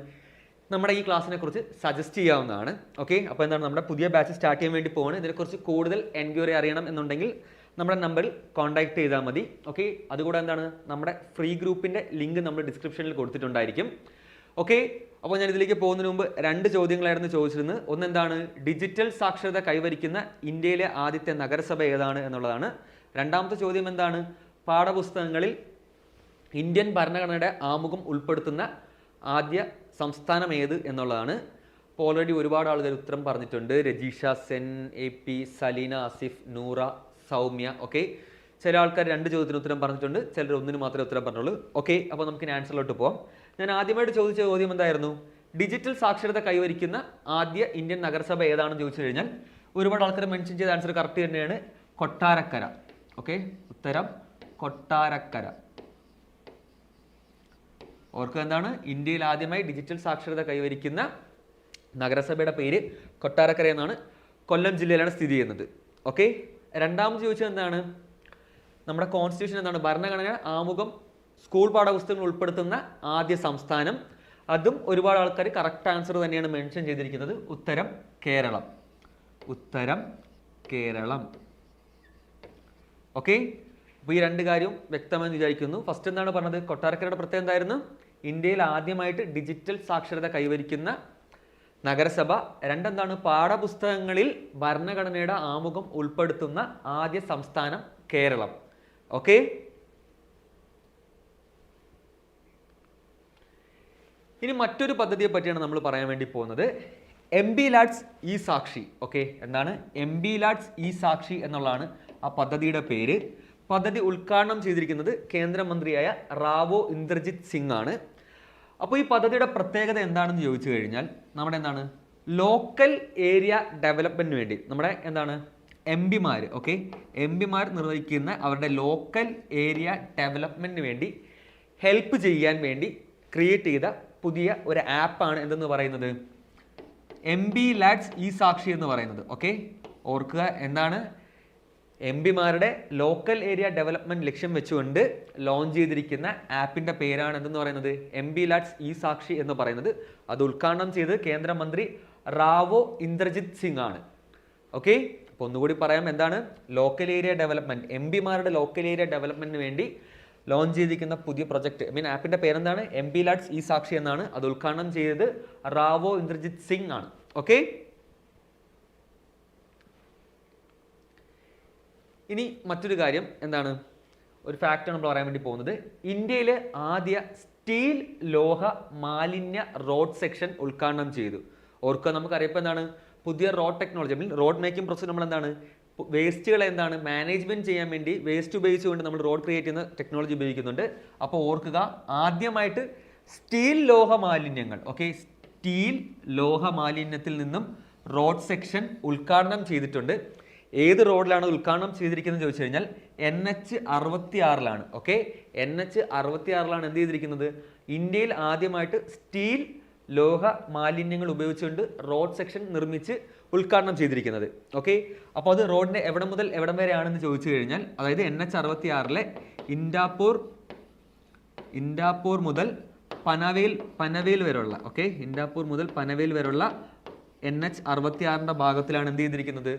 നമ്മുടെ ഈ ക്ലാസ്സിനെ കുറിച്ച് സജസ്റ്റ് ചെയ്യാവുന്നതാണ്. ഓക്കെ അപ്പോൾ എന്താണ്? നമ്മുടെ പുതിയ ബാച്ച് സ്റ്റാർട്ട് ചെയ്യാൻ വേണ്ടി പോവാണ്. ഇതിനെക്കുറിച്ച് കൂടുതൽ എൻക്വയറി അറിയണം എന്നുണ്ടെങ്കിൽ നമ്മുടെ നമ്പറിൽ കോൺടാക്ട് ചെയ്താൽ മതി. ഓക്കെ അതുകൂടെ എന്താണ്? നമ്മുടെ ഫ്രീ ഗ്രൂപ്പിന്റെ ലിങ്ക് നമ്മൾ ഡിസ്ക്രിപ്ഷനിൽ കൊടുത്തിട്ടുണ്ടായിരിക്കും. ഓക്കെ അപ്പോൾ ഞാൻ ഇതിലേക്ക് പോകുന്നതിന് മുമ്പ് രണ്ട് ചോദ്യങ്ങളായിരുന്നു ചോദിച്ചിരുന്നത്. ഒന്ന് എന്താണ്? ഡിജിറ്റൽ സാക്ഷരത കൈവരിക്കുന്ന ഇന്ത്യയിലെ ആദ്യത്തെ നഗരസഭ ഏതാണ് എന്നുള്ളതാണ്. രണ്ടാമത്തെ ചോദ്യം എന്താണ്? പാഠപുസ്തകങ്ങളിൽ ഇന്ത്യൻ ഭരണഘടനയുടെ ആമുഖം ഉൾപ്പെടുത്തുന്ന ആദ്യ സംസ്ഥാനം ഏത് എന്നുള്ളതാണ്. ഓൾറെഡി ഒരുപാട് ആളുകൾ ഉത്തരം പറഞ്ഞിട്ടുണ്ട്. Rajeesha Sen A P Saleena Asif Noora Soumya okay ചില ആൾക്കാർ രണ്ട് ചോദ്യത്തിന് ഉത്തരം പറഞ്ഞിട്ടുണ്ട് ചിലർ ഒന്നിന് മാത്രമേ ഉത്തരം പറഞ്ഞുള്ളൂ. ഓക്കെ അപ്പോൾ നമുക്ക് ഇനി ആൻസറിലോട്ട് പോവാം. ഞാൻ ആദ്യമായിട്ട് ചോദിച്ച ചോദ്യം എന്തായിരുന്നു? ഡിജിറ്റൽ സാക്ഷരത കൈവരിക്കുന്ന ആദ്യ ഇന്ത്യൻ നഗരസഭ ഏതാണെന്ന് ചോദിച്ചു കഴിഞ്ഞാൽ ഒരുപാട് ആൾക്കാർ മെൻഷൻ ചെയ്ത ആൻസർ കറക്റ്റ് തന്നെയാണ്. കൊട്ടാരക്കര. ഓക്കെ ഉത്തരം കൊട്ടാരക്കര. ഓർക്കുക എന്താണ്? ഇന്ത്യയിൽ ആദ്യമായി ഡിജിറ്റൽ സാക്ഷരത കൈവരിക്കുന്ന നഗരസഭയുടെ പേര് കൊട്ടാരക്കര എന്നാണ്. കൊല്ലം ജില്ലയിലാണ് സ്ഥിതി ചെയ്യുന്നത്. ഓക്കെ രണ്ടാമത് ചോദിച്ചത് എന്താണ്? നമ്മുടെ കോൺസ്റ്റിറ്റ്യൂഷൻ എന്താണ്? ഭരണഘടന ആമുഖം സ്കൂൾ പാഠപുസ്തകങ്ങൾ ഉൾപ്പെടുത്തുന്ന ആദ്യ സംസ്ഥാനം. അതും ഒരുപാട് ആൾക്കാർ കറക്റ്റ് ആൻസർ തന്നെയാണ് മെൻഷൻ ചെയ്തിരിക്കുന്നത്. ഉത്തരം കേരളം. ഉത്തരം കേരളം. ഓക്കെ അപ്പോൾ ഈ രണ്ട് കാര്യവും വ്യക്തമായി വിചാരിക്കുന്നു. ഫസ്റ്റ് എന്താണ് പറഞ്ഞത്? കൊട്ടാരക്കരയുടെ പ്രത്യേകം എന്തായിരുന്നു? ഇന്ത്യയിൽ ആദ്യമായിട്ട് ഡിജിറ്റൽ സാക്ഷരത കൈവരിക്കുന്ന നഗരസഭ രണ്ടെന്താണ് പാഠപുസ്തകങ്ങളിൽ ഭരണഘടനയുടെ ആമുഖം ഉൾപ്പെടുത്തുന്ന ആദ്യ സംസ്ഥാനം കേരളം. ഓക്കെ? ഇനി മറ്റൊരു പദ്ധതിയെ പറ്റിയാണ് നമ്മൾ പറയാൻ വേണ്ടി പോകുന്നത്. M P LADS e Sakshi. Okay? എന്താണ്? M P LADS e Sakshi എന്നുള്ളതാണ് ആ പദ്ധതിയുടെ പേര്. പദ്ധതി ഉദ്ഘാടനം ചെയ്തിരിക്കുന്നത് കേന്ദ്രമന്ത്രിയായ റാവോ ഇന്ദ്രജിത് സിംഗ് ആണ്. അപ്പോൾ ഈ പദ്ധതിയുടെ പ്രത്യേകത എന്താണെന്ന് ചോദിച്ചു കഴിഞ്ഞാൽ നമ്മുടെ എന്താണ്? ലോക്കൽ ഏരിയ ഡെവലപ്മെന്റിന് വേണ്ടി. നമ്മുടെ എന്താണ്? എം പിമാർ ഓക്കെ എം പിമാർ നിർവഹിക്കുന്ന അവരുടെ ലോക്കൽ ഏരിയ ഡെവലപ്മെന്റിന് വേണ്ടി ഹെൽപ്പ് ചെയ്യാൻ വേണ്ടി ക്രിയേറ്റ് ചെയ്ത പുതിയ ഒരു ആപ്പാണ് എന്തെന്ന് പറയുന്നത്? എം ബി ലാഡ്സ് ഇ സാക്ഷി എന്ന് പറയുന്നത് ഓക്കെ ഓർക്കുക എന്താണ്? എം പിമാരുടെ ലോക്കൽ ഏരിയ ഡെവലപ്മെന്റ് ലക്ഷ്യം വെച്ചുകൊണ്ട് ലോഞ്ച് ചെയ്തിരിക്കുന്ന ആപ്പിന്റെ പേരാണ് എന്തെന്ന് പറയുന്നത്? എം ബി ലാറ്റ്സ് ഇ സാക്ഷി എന്ന് പറയുന്നത്. അത് ഉദ്ഘാടനം ചെയ്ത് കേന്ദ്രമന്ത്രി റാവോ ഇന്ദ്രജിത് സിംഗ് ആണ് ഓക്കെ അപ്പോൾ ഒന്നുകൂടി പറയാം എന്താണ്? ലോക്കൽ ഏരിയ ഡെവലപ്മെന്റ് എം പിമാരുടെ ലോക്കൽ ഏരിയ ഡെവലപ്മെന്റിന് വേണ്ടി ലോഞ്ച് ചെയ്തിരിക്കുന്ന പുതിയ പ്രൊജക്ട് ഐ മീൻ ആപ്പിന്റെ പേരെന്താണ്? എം പി ലാറ്റ്സ് ഇ സാക്ഷി എന്നാണ്. അത് ഉദ്ഘാടനം ചെയ്തത് റാവോ ഇന്ദ്രജിത് സിംഗ് ആണ് ഓക്കെ ഇനി മറ്റൊരു കാര്യം എന്താണ്? ഒരു ഫാക്റ്റ് നമ്മൾ പറയാൻ വേണ്ടി പോകുന്നത്. ഇന്ത്യയിലെ ആദ്യ സ്റ്റീൽ ലോഹ മാലിന്യ റോഡ് സെക്ഷൻ ഉദ്ഘാടനം ചെയ്തു. ഓർക്കുക നമുക്കറിയപ്പോൾ എന്താണ്? പുതിയ road technology mean road making process നമ്മൾ എന്താണ്? വേസ്റ്റുകൾ എന്താണ്? മാനേജ്മെന്റ് ചെയ്യാൻ വേണ്ടി വേസ്റ്റ് ഉപയോഗിച്ചുകൊണ്ട് നമ്മൾ റോഡ് ക്രിയേറ്റ് ചെയ്യുന്ന ടെക്നോളജി ഉപയോഗിക്കുന്നുണ്ട്. അപ്പോൾ ഓർക്കുക ആദ്യമായിട്ട് സ്റ്റീൽ ലോഹ മാലിന്യങ്ങൾ ഓക്കെ സ്റ്റീൽ ലോഹ മാലിന്യത്തിൽ നിന്നും റോഡ് സെക്ഷൻ ഉദ്ഘാടനം ചെയ്തിട്ടുണ്ട്. ഏത് റോഡിലാണ് ഉദ്ഘാടനം ചെയ്തിരിക്കുന്നത് ചോദിച്ചു കഴിഞ്ഞാൽ എൻ എച്ച് അറുപത്തി ആറിലാണ് ഓക്കെ എൻ എച്ച് അറുപത്തി ആറിലാണ് എന്ത് ചെയ്തിരിക്കുന്നത്? ഇന്ത്യയിൽ ആദ്യമായിട്ട് സ്റ്റീൽ ലോഹ മാലിന്യങ്ങൾ ഉപയോഗിച്ചുകൊണ്ട് റോഡ് സെക്ഷൻ നിർമ്മിച്ച് ഉദ്ഘാടനം ചെയ്തിരിക്കുന്നത് ഓക്കെ അപ്പോൾ അത് റോഡിന്റെ എവിടെ മുതൽ എവിടം വരെയാണെന്ന് ചോദിച്ചു കഴിഞ്ഞാൽ അതായത് എൻ എച്ച് അറുപത്തി ആറിലെ ഇൻഡാപ്പൂർ ഇൻഡാപ്പൂർ മുതൽ പനവേൽ പനവേൽ വരെയുള്ള ഓക്കെ ഇൻഡാപ്പൂർ മുതൽ പനവേൽ വരെയുള്ള എൻ എച്ച് അറുപത്തി ആറിന്റെ ഭാഗത്തിലാണ് എന്ത് ചെയ്തിരിക്കുന്നത്?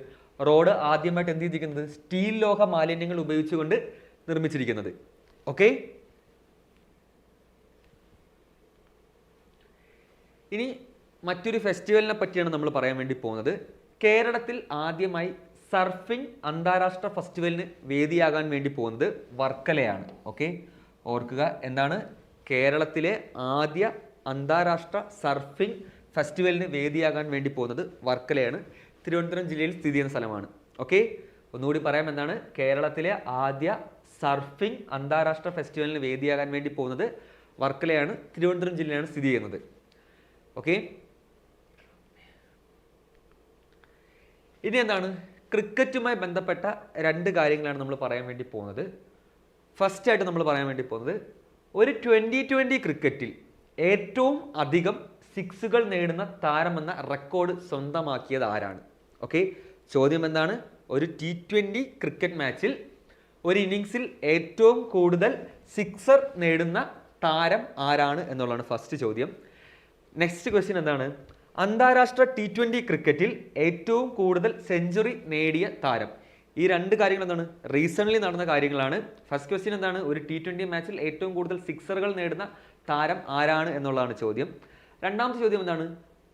റോഡ് ആദ്യമായിട്ട് എന്ത് ചെയ്തിരിക്കുന്നത്? സ്റ്റീൽ ലോഹ മാലിന്യങ്ങൾ ഉപയോഗിച്ചുകൊണ്ട് നിർമ്മിച്ചിരിക്കുന്നത്. ഓക്കെ ഇനി മറ്റൊരു ഫെസ്റ്റിവലിനെ പറ്റിയാണ് നമ്മൾ പറയാൻ വേണ്ടി പോകുന്നത്. കേരളത്തിൽ ആദ്യമായി സർഫിംഗ് അന്താരാഷ്ട്ര ഫെസ്റ്റിവലിന് വേദിയാകാൻ വേണ്ടി പോകുന്നത് വർക്കലയാണ്. ഓക്കെ ഓർക്കുക എന്താണ്? കേരളത്തിലെ ആദ്യ അന്താരാഷ്ട്ര സർഫിംഗ് ഫെസ്റ്റിവലിന് വേദിയാകാൻ വേണ്ടി പോകുന്നത് വർക്കലയാണ്. തിരുവനന്തപുരം ജില്ലയിൽ സ്ഥിതി ചെയ്യുന്ന സ്ഥലമാണ്. ഓക്കെ ഒന്നുകൂടി പറയാം എന്താണ് കേരളത്തിലെ ആദ്യ സർഫിംഗ് അന്താരാഷ്ട്ര ഫെസ്റ്റിവലിന് വേദിയാകാൻ വേണ്ടി പോകുന്നത് വർക്കലയാണ് തിരുവനന്തപുരം ജില്ലയാണ് സ്ഥിതി ചെയ്യുന്നത്. ഓക്കെ ഇനി എന്താണ്? ക്രിക്കറ്റുമായി ബന്ധപ്പെട്ട രണ്ട് കാര്യങ്ങളാണ് നമ്മൾ പറയാൻ വേണ്ടി പോകുന്നത്. ഫസ്റ്റ് ആയിട്ട് നമ്മൾ പറയാൻ വേണ്ടി പോകുന്നത് ഒരു ട്വന്റി ട്വന്റി ക്രിക്കറ്റിൽ ഏറ്റവും അധികം സിക്സുകൾ നേടുന്ന താരമെന്ന റെക്കോർഡ് സ്വന്തമാക്കിയത് ആരാണ്? ഓക്കെ? ചോദ്യം എന്താണ്? ഒരു ടി ട്വന്റി ക്രിക്കറ്റ് മാച്ചിൽ ഒരു ഇന്നിങ്സിൽ ഏറ്റവും കൂടുതൽ സിക്സർ നേടുന്ന താരം ആരാണ് എന്നുള്ളതാണ് ഫസ്റ്റ് ചോദ്യം. നെക്സ്റ്റ് ക്വസ്റ്റ്യൻ എന്താണ്? അന്താരാഷ്ട്ര ടി ട്വന്റി ക്രിക്കറ്റിൽ ഏറ്റവും കൂടുതൽ സെഞ്ചുറി നേടിയ താരം. ഈ രണ്ട് കാര്യങ്ങൾ എന്താണ്? റീസെന്റ്ലി നടന്ന കാര്യങ്ങളാണ്. ഫസ്റ്റ് ക്വസ്റ്റ്യൻ എന്താണ്? ഒരു ടി ട്വന്റി മാച്ചിൽ ഏറ്റവും കൂടുതൽ സിക്സറുകൾ നേടുന്ന താരം ആരാണ് എന്നുള്ളതാണ് ചോദ്യം. രണ്ടാമത്തെ ചോദ്യം എന്താണ്?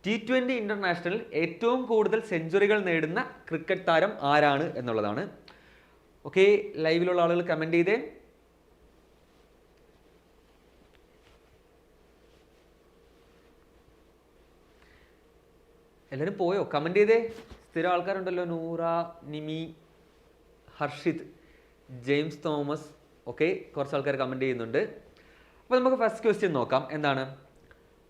ടി ട്വന്റി ഇന്റർനാഷണലിൽ ഏറ്റവും കൂടുതൽ സെഞ്ചുറികൾ നേടുന്ന ക്രിക്കറ്റ് താരം ആരാണ് എന്നുള്ളതാണ്. ഓക്കെ ലൈവിലുള്ള ആളുകൾ കമന്റ് ചെയ്തേ. എല്ലാവരും പോയോ? കമന്റ് ചെയ്തേ. സ്ഥിരം ആൾക്കാരുണ്ടല്ലോ. Noora Nimi Harshith James Thomas. Okay കുറച്ച് ആൾക്കാർ കമന്റ് ചെയ്യുന്നുണ്ട്. അപ്പോൾ നമുക്ക് ഫസ്റ്റ് ക്വസ്റ്റ്യൻ നോക്കാം. എന്താണ്?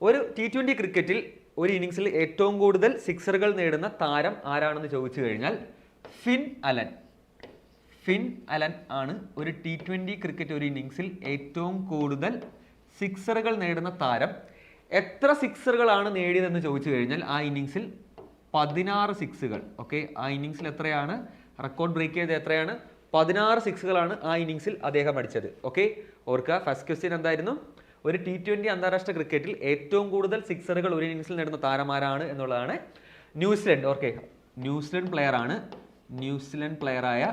ഒരു ടി ട്വന്റി ക്രിക്കറ്റിൽ ഒരു ഇന്നിങ്സിൽ ഏറ്റവും കൂടുതൽ സിക്സറുകൾ നേടുന്ന താരം ആരാണെന്ന് ചോദിച്ചു കഴിഞ്ഞാൽ ഫിൻ അലൻ. ഫിൻ അലൻ ആണ് ഒരു ടി ട്വന്റി ക്രിക്കറ്റ് ഒരു ഇന്നിങ്സിൽ ഏറ്റവും കൂടുതൽ സിക്സറുകൾ നേടുന്ന താരം. എത്ര സിക്സറുകളാണ് നേടിയതെന്ന് ചോദിച്ചു കഴിഞ്ഞാൽ ആ ഇന്നിങ്സിൽ പതിനാറ് സിക്സുകൾ ഓക്കെ ആ ഇന്നിങ്സിൽ എത്രയാണ്? റെക്കോർഡ് ബ്രേക്ക് ചെയ്തത് എത്രയാണ്? പതിനാറ് സിക്സുകളാണ് ആ ഇന്നിങ്സിൽ അദ്ദേഹം അടിച്ചത്. ഓക്കെ ഓർക്കുക ഫസ്റ്റ് ക്വസ്റ്റ്യൻ എന്തായിരുന്നു? ഒരു ടി ട്വന്റി അന്താരാഷ്ട്ര ക്രിക്കറ്റിൽ ഏറ്റവും കൂടുതൽ സിക്സറുകൾ ഒരു ഇന്നിങ്സിൽ നേടുന്ന താരമാരാണ് എന്നുള്ളതാണ് New Zealand. Okay New Zealand player ആണ്. ന്യൂസിലൻഡ് പ്ലെയറായ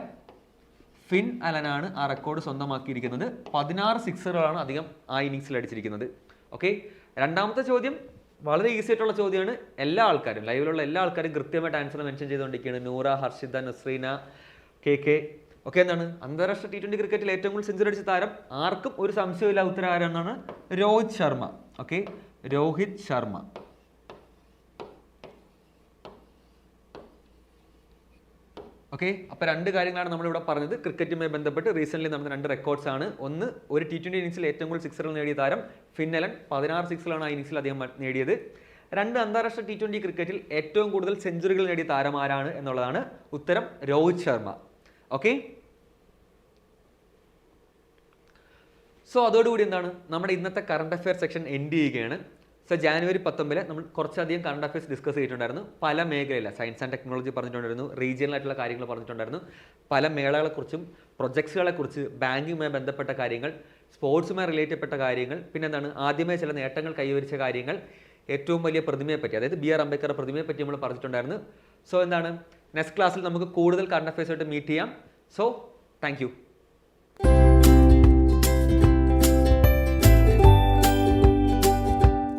ഫിൻ അലനാണ് ആ റെക്കോർഡ് സ്വന്തമാക്കിയിരിക്കുന്നത്. പതിനാറ് സിക്സറുകളാണ് അധികം ആ ഇന്നിങ്സിൽ അടിച്ചിരിക്കുന്നത്. ഓക്കെ രണ്ടാമത്തെ ചോദ്യം വളരെ ഈസി ആയിട്ടുള്ള ചോദ്യമാണ്. എല്ലാ ആൾക്കാരും ലൈവിലുള്ള എല്ലാ ആൾക്കാരും കൃത്യമായിട്ട് ആൻസർ മെൻഷൻ ചെയ്തുകൊണ്ടിരിക്കുകയാണ്. Noora Harshita Nasreena K K okay എന്താണ്? അന്താരാഷ്ട്ര ടി ട്വന്റി ക്രിക്കറ്റിൽ ഏറ്റവും കൂടുതൽ സെഞ്ചുറി അടിച്ച താരം. ആർക്കും ഒരു സംശയമില്ല ഉത്തരം ആരാണെന്നാണ്? രോഹിത് ശർമ്മ. ഓക്കെ രോഹിത് ശർമ്മ. ഓക്കെ അപ്പോൾ രണ്ട് കാര്യങ്ങളാണ് നമ്മളിവിടെ പറഞ്ഞത്. ക്രിക്കറ്റുമായി ബന്ധപ്പെട്ട് റീസെന്റ് നടന്ന രണ്ട് റെക്കോർഡ്സ് ആണ്. ഒന്ന് ഒരു ടി ട്വന്റി ഇന്നിംഗ്സിൽ ഏറ്റവും കൂടുതൽ സിക്സറുകൾ നേടിയ താരം ഫിന്നലൻ. പതിനാറ് സിക്സറാണ് ആ ഇന്നിംഗ്സിൽ അദ്ദേഹം നേടിയത്. രണ്ട് അന്താരാഷ്ട്ര ടി ട്വന്റി ക്രിക്കറ്റിൽ ഏറ്റവും കൂടുതൽ സെഞ്ചുറികൾ നേടിയ താരം ആരാണ് എന്നുള്ളതാണ് ഉത്തരം രോഹിത് ശർമ്മ. ഓക്കെ? സോ അതോടുകൂടി എന്താണ്? നമ്മുടെ ഇന്നത്തെ കറണ്ട് അഫയർ സെക്ഷൻ എൻഡ് ചെയ്യുകയാണ്. സോ ജാനുവരി പത്തൊമ്പതിൽ നമ്മൾ കുറച്ചധികം കറണ്ട് അഫയേഴ്സ് ഡിസ്കസ് ചെയ്തിട്ടുണ്ടായിരുന്നു. പല മേഖലയിൽ സയൻസ് ആൻഡ് ടെക്നോളജി പറഞ്ഞിട്ടുണ്ടായിരുന്നു റീജിയണൽ ആയിട്ടുള്ള കാര്യങ്ങൾ പറഞ്ഞിട്ടുണ്ടായിരുന്നു. പല മേളകളെക്കുറിച്ചും പ്രൊജക്ട്സുകളെക്കുറിച്ച് ബാങ്കിങ്ങുമായി ബന്ധപ്പെട്ട കാര്യങ്ങൾ സ്പോർട്സുമായി റിലേറ്റപ്പെട്ട കാര്യങ്ങൾ പിന്നെ എന്താണ്? ആദ്യമായി ചില നേട്ടങ്ങൾ കൈവരിച്ച കാര്യങ്ങൾ ഏറ്റവും വലിയ പ്രതിമയെപ്പറ്റി അതായത് ബി ആർ അംബേദ്കറുടെ പ്രതിമയെപ്പറ്റി നമ്മൾ പറഞ്ഞിട്ടുണ്ടായിരുന്നു. സോ എന്താണ്? നെക്സ്റ്റ് ക്ലാസ്സിൽ നമുക്ക് കൂടുതൽ കറണ്ട് അഫയേഴ്സായിട്ട് മീറ്റ് ചെയ്യാം. So thank